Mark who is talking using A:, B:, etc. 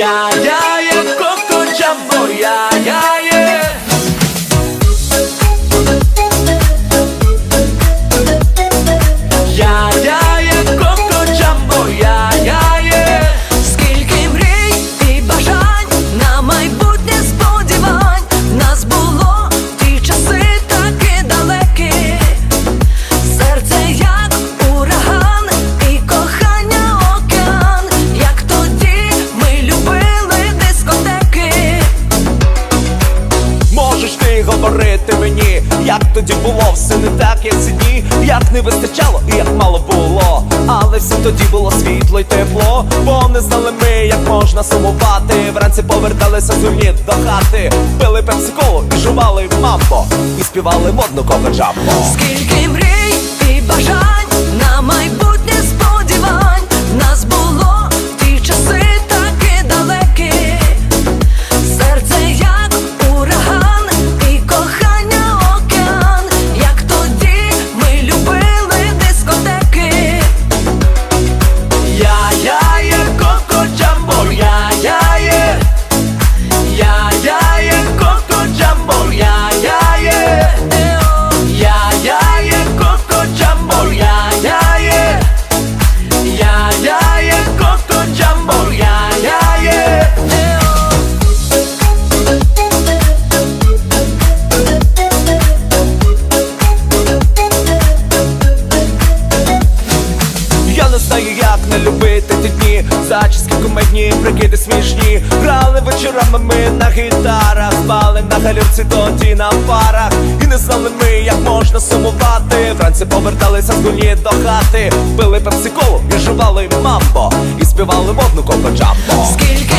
A: Yeah, yeah, yeah, coco, oh, ya. Тоді
B: було, все не так, як ці дні, як не вистачало і як мало було. Але все тоді було світло й тепло, бо не знали ми, як можна сумувати. Вранці поверталися зурні до хати, пили пепсиколу і жували мамбо, і співали модну кока-джамбо
A: Скільки мрій і бажань
B: Зачіски кумедні, прикиди смішні. Грали вечорами ми на гітарах Спали на галюрці тоді на парах І не знали ми, як можна сумувати. Вранці поверталися з гульні до хати. Пили пепсиколу і мамбо. І співали коко джамбо
A: Скільки